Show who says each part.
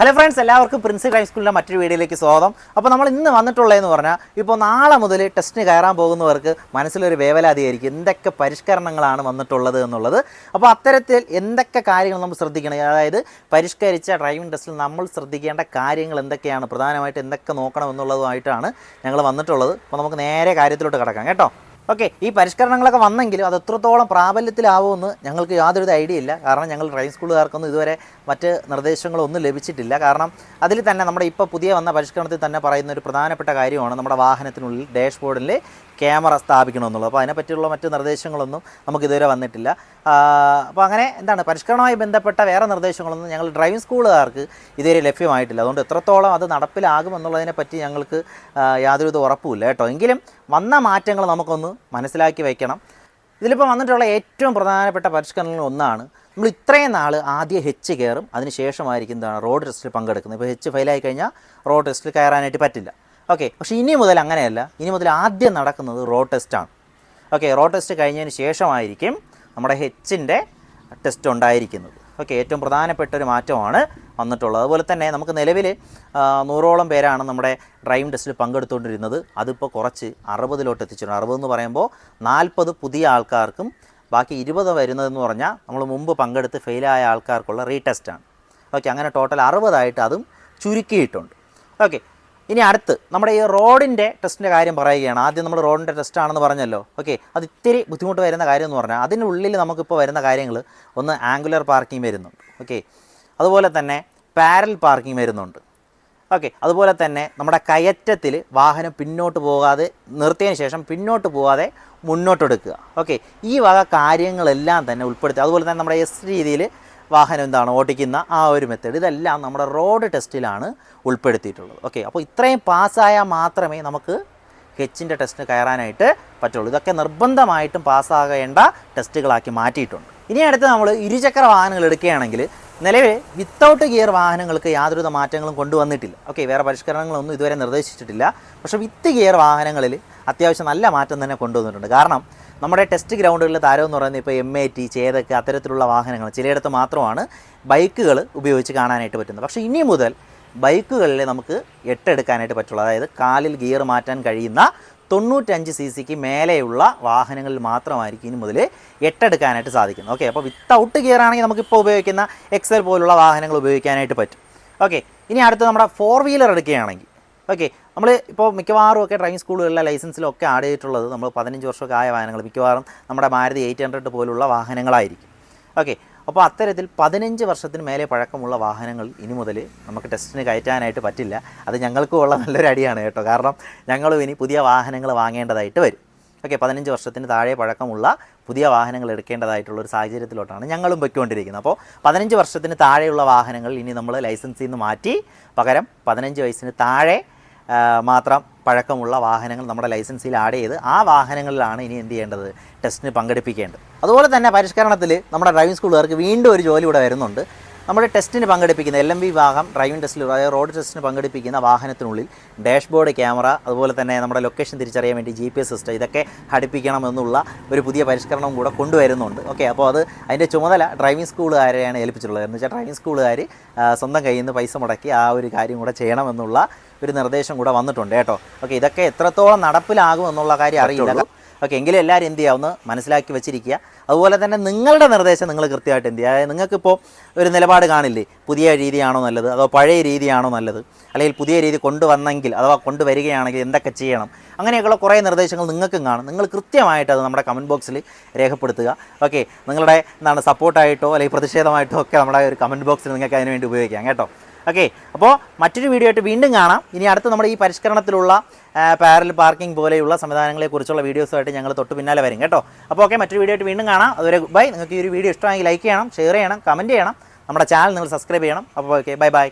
Speaker 1: Hello friends എല്ലാവർക്കും Prince ഹൈസ്കൂളിന്റെ മറ്റൊരു വീഡിയോയിലേക്ക് സ്വാഗതം. അപ്പോൾ നമ്മൾ ഇന്ന് വന്നിട്ടുള്ളതെന്ന് പറഞ്ഞാൽ ഇപ്പോൾ നാളെ മുതൽ ടെസ്റ്റിന് കയറാൻ പോകുന്നവർക്ക് മനസ്സിലൊരു വേവലാതിയായിരിക്കും. എന്തൊക്കെ പരിഷ്കരണങ്ങളാണ് വന്നിട്ടുള്ളത് എന്നുള്ളത്. അപ്പോൾ അത്തരത്തിൽ എന്തൊക്കെ കാര്യങ്ങൾ നമ്മൾ ശ്രദ്ധിക്കണം? അതായത് പരിഷ്കരിച്ച ഡ്രൈവിംഗ് ടെസ്റ്റിൽ നമ്മൾ ശ്രദ്ധിക്കേണ്ട കാര്യങ്ങൾ എന്തൊക്കെയാണ്? പ്രധാനമായിട്ട് എന്തൊക്കെ നോക്കണം എന്നുള്ളതുമായിട്ടാണ് ഞങ്ങൾ വന്നിട്ടുള്ളത്. അപ്പോൾ നമുക്ക് നേരെ കാര്യത്തിലോട്ട് കിടക്കാം കേട്ടോ. ഓക്കെ ഈ പരിഷ്കരണങ്ങളൊക്കെ വന്നെങ്കിലും അത് എത്രത്തോളം പ്രാബല്യത്തിലാവുമെന്ന് ഞങ്ങൾക്ക് യാതൊരു ഐഡിയ ഇല്ല. കാരണം ഞങ്ങൾ ഡ്രൈവിംഗ് സ്കൂളുകാർക്കൊന്നും ഇതുവരെ മറ്റ് നിർദ്ദേശങ്ങളൊന്നും ലഭിച്ചിട്ടില്ല. കാരണം അതിൽ തന്നെ നമ്മുടെ ഇപ്പോൾ പുതിയ വന്ന പരിഷ്കരണത്തിൽ തന്നെ പറയുന്ന ഒരു പ്രധാനപ്പെട്ട കാര്യമാണ് നമ്മുടെ വാഹനത്തിനുള്ളിൽ ഡാഷ്ബോർഡിൽ ക്യാമറ സ്ഥാപിക്കണമെന്നുള്ളത്. അപ്പോൾ അതിനെപ്പറ്റിയുള്ള മറ്റ് നിർദ്ദേശങ്ങളൊന്നും നമുക്ക് ഇതുവരെ വന്നിട്ടില്ല. അപ്പോൾ അങ്ങനെ എന്താണ്? പരിഷ്കരണവുമായി ബന്ധപ്പെട്ട വേറെ നിർദ്ദേശങ്ങളൊന്നും ഞങ്ങൾ ഡ്രൈവിംഗ് സ്കൂളുകാർക്ക് ഇതുവരെ ലഭ്യമായിട്ടില്ല. അതുകൊണ്ട് എത്രത്തോളം അത് നടപ്പിലാകുമെന്നുള്ളതിനെ പറ്റി ഞങ്ങൾക്ക് യാതൊരുവിധ യാതൊരു ഉറപ്പുമില്ല കേട്ടോ. എങ്കിലും വന്ന മാറ്റങ്ങൾ നമുക്കൊന്ന് മനസ്സിലാക്കി വയ്ക്കണം ഇതിലിപ്പോൾ വന്നിട്ടുള്ള ഏറ്റവും പ്രധാനപ്പെട്ട പരിഷ്കരണങ്ങളിൽ ഒന്നാണ് നമ്മൾ ഇത്രയും നാൾ ആദ്യം ഹെച്ച് കയറും. അതിനുശേഷമായിരിക്കും എന്താണ്? റോഡ് ടെസ്റ്റിൽ പങ്കെടുക്കുന്നത്. ഇപ്പോൾ ഹെച്ച് ഫെയിലായി കഴിഞ്ഞാൽ റോഡ് ടെസ്റ്റിൽ കയറാനായിട്ട് പറ്റില്ല. ഓക്കെ പക്ഷേ ഇനി മുതൽ അങ്ങനെയല്ല. ഇനി മുതൽ ആദ്യം നടക്കുന്നത് റോ ടെസ്റ്റാണ് ഓക്കെ റോ ടെസ്റ്റ് കഴിഞ്ഞതിന് ശേഷമായിരിക്കും നമ്മുടെ ഹെച്ചിന്റെ ടെസ്റ്റ് ഉണ്ടായിരിക്കുന്നത്. ഓക്കെ ഏറ്റവും പ്രധാനപ്പെട്ട ഒരു മാറ്റമാണ് വന്നിട്ടുള്ളത്. അതുപോലെ തന്നെ നമുക്ക് നിലവിൽ നൂറോളം പേരാണ് നമ്മുടെ ഡ്രൈവിംഗ് ടെസ്റ്റിൽ പങ്കെടുത്തുകൊണ്ടിരുന്നത്. അതിപ്പോൾ കുറച്ച് അറുപതിലോട്ട് എത്തിച്ചിട്ടുണ്ട്. അറുപതെന്ന് പറയുമ്പോൾ നാൽപ്പത് പുതിയ ആൾക്കാർക്കും ബാക്കി ഇരുപത് വരുന്നതെന്ന് പറഞ്ഞാൽ നമ്മൾ മുമ്പ് പങ്കെടുത്ത് ഫെയിലായ ആൾക്കാർക്കുള്ള റീടെസ്റ്റാണ് ഓക്കെ അങ്ങനെ ടോട്ടൽ അറുപതായിട്ട് അതും ചുരുക്കിയിട്ടുണ്ട്. ഓക്കെ ഇനി അടുത്ത് നമ്മുടെ ഈ റോഡിന്റെ ടെസ്റ്റിന്റെ കാര്യം പറയുകയാണ്. ആദ്യം നമ്മൾ റോഡിന്റെ ടെസ്റ്റ് ആണെന്ന് പറഞ്ഞല്ലോ. ഓക്കെ അത് ഇത്തിരി ബുദ്ധിമുട്ട് വരുന്ന കാര്യം എന്ന് പറഞ്ഞാൽ അതിനുള്ളിൽ നമുക്കിപ്പോൾ വരുന്ന കാര്യങ്ങൾ ഒന്ന് ആംഗുലർ പാർക്കിംഗ് വരുന്നുണ്ട്. ഓക്കെ അതുപോലെ തന്നെ പാരൽ പാർക്കിംഗ് വരുന്നുണ്ട്. ഓക്കെ അതുപോലെ തന്നെ നമ്മുടെ കയറ്റത്തിൽ വാഹനം പിന്നോട്ട് പോകാതെ നിർത്തിയതിന് ശേഷം പിന്നോട്ട് പോകാതെ മുന്നോട്ടെടുക്കുക. ഓക്കെ ഈ വക കാര്യങ്ങളെല്ലാം തന്നെ ഉൾപ്പെടുത്തി. അതുപോലെ തന്നെ നമ്മുടെ എസ് രീതിയിൽ വാഹനം എന്താണ് ഓടിക്കുന്ന ആ ഒരു മെത്തേഡ് ഇതെല്ലാം നമ്മുടെ റോഡ് ടെസ്റ്റിലാണ് ഉൾപ്പെടുത്തിയിട്ടുള്ളത്. ഓക്കെ അപ്പോൾ ഇത്രയും പാസ്സായാൽ മാത്രമേ നമുക്ക് ഹെച്ചിന്റെ ടെസ്റ്റിന് കയറാനായിട്ട് പറ്റുള്ളൂ. ഇതൊക്കെ നിർബന്ധമായിട്ടും പാസ്സാകേണ്ട ടെസ്റ്റുകളാക്കി മാറ്റിയിട്ടുണ്ട്. ഇനി അടുത്ത് നമ്മൾ ഇരുചക്ര വാഹനങ്ങൾ എടുക്കുകയാണെങ്കിൽ നിലവിൽ വിത്തൗട്ട് ഗിയർ വാഹനങ്ങൾക്ക് യാതൊരുവിധ മാറ്റങ്ങളും കൊണ്ടുവന്നിട്ടില്ല. ഓക്കെ വേറെ പരിഷ്കരണങ്ങളൊന്നും ഇതുവരെ നിർദ്ദേശിച്ചിട്ടില്ല. പക്ഷേ വിത്ത് ഗിയർ വാഹനങ്ങളിൽ അത്യാവശ്യം നല്ല മാറ്റം തന്നെ കൊണ്ടുവന്നിട്ടുണ്ട്. കാരണം നമ്മുടെ ടെസ്റ്റ് ഗ്രൗണ്ടുകളിൽ താരം എന്ന് പറയുന്നത് ഇപ്പോൾ എം എ ടി ചേതക്ക് അത്തരത്തിലുള്ള വാഹനങ്ങൾ ചിലയിടത്ത് മാത്രമാണ് ബൈക്കുകൾ ഉപയോഗിച്ച് കാണാനായിട്ട് പറ്റുന്നത്. പക്ഷേ ഇനി മുതൽ ബൈക്കുകളിൽ നമുക്ക് എട്ടെടുക്കാനായിട്ട് പറ്റുള്ളൂ. അതായത് കാലിൽ ഗിയർ മാറ്റാൻ കഴിയുന്ന തൊണ്ണൂറ്റഞ്ച് സി സിക്ക് മേലെയുള്ള വാഹനങ്ങളിൽ മാത്രമായിരിക്കും ഇനി മുതൽ എട്ടെടുക്കാനായിട്ട് സാധിക്കുന്നത്. ഓക്കെ അപ്പോൾ വിത്തൗട്ട് ഗിയർ ആണെങ്കിൽ നമുക്കിപ്പോൾ ഉപയോഗിക്കുന്ന എക്സൽ പോലുള്ള വാഹനങ്ങൾ ഉപയോഗിക്കാനായിട്ട് പറ്റും. ഓക്കെ ഇനി അടുത്ത് നമ്മുടെ ഫോർ വീലർ എടുക്കുകയാണെങ്കിൽ ഓക്കെ നമ്മൾ ഇപ്പോൾ മിക്കവാറും ഒക്കെ ഡ്രൈവിംഗ് സ്കൂളുകളിലെ ലൈസൻസിലൊക്കെ ആഡ് ചെയ്തിട്ടുള്ളത് നമ്മൾ പതിനഞ്ച് വർഷമൊക്കെ ആയ വാഹനങ്ങൾ മിക്കവാറും നമ്മുടെ മാരുതി എയ്റ്റ് ഹൺഡ്രഡ് പോലുള്ള വാഹനങ്ങളായിരിക്കും. ഓക്കെ അപ്പോൾ അത്തരത്തിൽ പതിനഞ്ച് വർഷത്തിന് മേലെ പഴക്കമുള്ള വാഹനങ്ങൾ ഇനി മുതൽ നമുക്ക് ടെസ്റ്റിന് കയറ്റാനായിട്ട് പറ്റില്ല. അത് ഞങ്ങൾക്കും ഉള്ള നല്ലൊരു അടിയാണ് കേട്ടോ. കാരണം ഞങ്ങളും ഇനി പുതിയ വാഹനങ്ങൾ വാങ്ങേണ്ടതായിട്ട് വരും. ഓക്കെ പതിനഞ്ച് വർഷത്തിന് താഴെ പഴക്കമുള്ള പുതിയ വാഹനങ്ങൾ എടുക്കേണ്ടതായിട്ടുള്ള ഒരു സാഹചര്യത്തിലോട്ടാണ് ഞങ്ങളും പൊയ്ക്കൊണ്ടിരിക്കുന്നത്. അപ്പോൾ പതിനഞ്ച് വർഷത്തിന് താഴെയുള്ള വാഹനങ്ങൾ ഇനി നമ്മൾ ലൈസൻസിൽ നിന്ന് മാറ്റി പകരം പതിനഞ്ച് വയസ്സിന് താഴെ മാത്രം പഴക്കമുള്ള വാഹനങ്ങൾ നമ്മുടെ ലൈസൻസിൽ ആഡ് ചെയ്ത് ആ വാഹനങ്ങളിലാണ് ഇനി എന്ത് ചെയ്യേണ്ടത്? ടെസ്റ്റിന് പങ്കെടുപ്പിക്കേണ്ടത്. അതുപോലെ തന്നെ പരിഷ്കരണത്തിൽ നമ്മുടെ ഡ്രൈവിംഗ് സ്കൂളുകാർക്ക് വീണ്ടും ഒരു ജോലി ഇവിടെ വരുന്നുണ്ട്. നമ്മുടെ ടെസ്റ്റിന് പങ്കെടുപ്പിക്കുന്ന എൽ എം വി ഭാഗം ഡ്രൈവിംഗ് ടെസ്റ്റിൽ അതായത് റോഡ് ടെസ്റ്റിന് പങ്കെടുപ്പിക്കുന്ന വാഹനത്തിനുള്ളിൽ ഡാഷ്ബോർഡ് ക്യാമറ അതുപോലെ തന്നെ നമ്മുടെ ലൊക്കേഷൻ തിരിച്ചറിയാൻ വേണ്ടി ജി പി എസ് സിസ്റ്റം ഇതൊക്കെ ഘടിപ്പിക്കണമെന്നുള്ള ഒരു പുതിയ പരിഷ്കരണം കൂടെ കൊണ്ടുവരുന്നുണ്ട്. ഓക്കെ അപ്പോൾ അത് അതിന്റെ ചുമതല ഡ്രൈവിംഗ് സ്കൂളുകാരെയാണ് ഏൽപ്പിച്ചിട്ടുള്ളത്. എന്ന് വെച്ചാൽ ഡ്രൈവിംഗ് സ്കൂളുകാർ സ്വന്തം കയ്യിൽ നിന്ന് പൈസ മുടക്കി ആ ഒരു കാര്യം കൂടെ ചെയ്യണമെന്നുള്ള ഒരു നിർദ്ദേശം കൂടെ വന്നിട്ടുണ്ട് കേട്ടോ. ഓക്കെ ഇതൊക്കെ എത്രത്തോളം നടപ്പിലാകും എന്നുള്ള കാര്യം അറിയില്ല ഓക്കെ എങ്കിലും എല്ലാവരും എന്ത് ചെയ്യാവുന്ന മനസ്സിലാക്കി വെച്ചിരിക്കുക. അതുപോലെ തന്നെ നിങ്ങളുടെ നിർദ്ദേശം നിങ്ങൾ കൃത്യമായിട്ട് എന്ത് ചെയ്യുക? അതായത് നിങ്ങൾക്കിപ്പോൾ ഒരു നിലപാട് കാണില്ലേ? പുതിയ രീതിയാണോ നല്ലത്? അതോ പഴയ രീതിയാണോ നല്ലത്? അല്ലെങ്കിൽ പുതിയ രീതി കൊണ്ടുവന്നെങ്കിൽ അഥവാ കൊണ്ടുവരികയാണെങ്കിൽ എന്തൊക്കെ ചെയ്യണം? അങ്ങനെയൊക്കെയുള്ള കുറേ നിർദ്ദേശങ്ങൾ നിങ്ങൾക്കും കാണും. നിങ്ങൾ കൃത്യമായിട്ട് അത് നമ്മുടെ കമന്റ് ബോക്സിൽ രേഖപ്പെടുത്തുക. ഓക്കെ നിങ്ങളുടെ എന്താണ് സപ്പോർട്ടായിട്ടോ അല്ലെങ്കിൽ പ്രതിഷേധമായിട്ടോ ഒക്കെ നമ്മുടെ ഒരു കമന്റ് ബോക്സിൽ നിങ്ങൾക്ക് അതിനുവേണ്ടി ഉപയോഗിക്കാം കേട്ടോ. ഓക്കെ അപ്പോൾ മറ്റൊരു വീഡിയോ ആയിട്ട് വീണ്ടും കാണാം. ഇനി അടുത്ത് നമ്മുടെ ഈ പരിഷ്കരണത്തിലുള്ള പാരൽ പാർക്കിംഗ് പോലെയുള്ള സംവിധാനങ്ങളെക്കുറിച്ചുള്ള വീഡിയോസുമായിട്ട് ഞങ്ങൾ തൊട്ട് പിന്നാലെ വരും കേട്ടോ. അപ്പോൾ ഓക്കെ മറ്റൊരു വീഡിയോ ആയിട്ട് വീണ്ടും കാണാം. അതുവരെ ബൈ നിങ്ങൾക്ക് ഈ ഒരു വീഡിയോ ഇഷ്ടമായെങ്കിൽ ലൈക്ക് ചെയ്യണം ഷെയർ ചെയ്യണം കമന്റ് ചെയ്യണം. നമ്മുടെ ചാനൽ നിങ്ങൾ സബ്സ്ക്രൈബ് ചെയ്യണം. അപ്പോൾ ഓക്കെ ബൈ ബൈ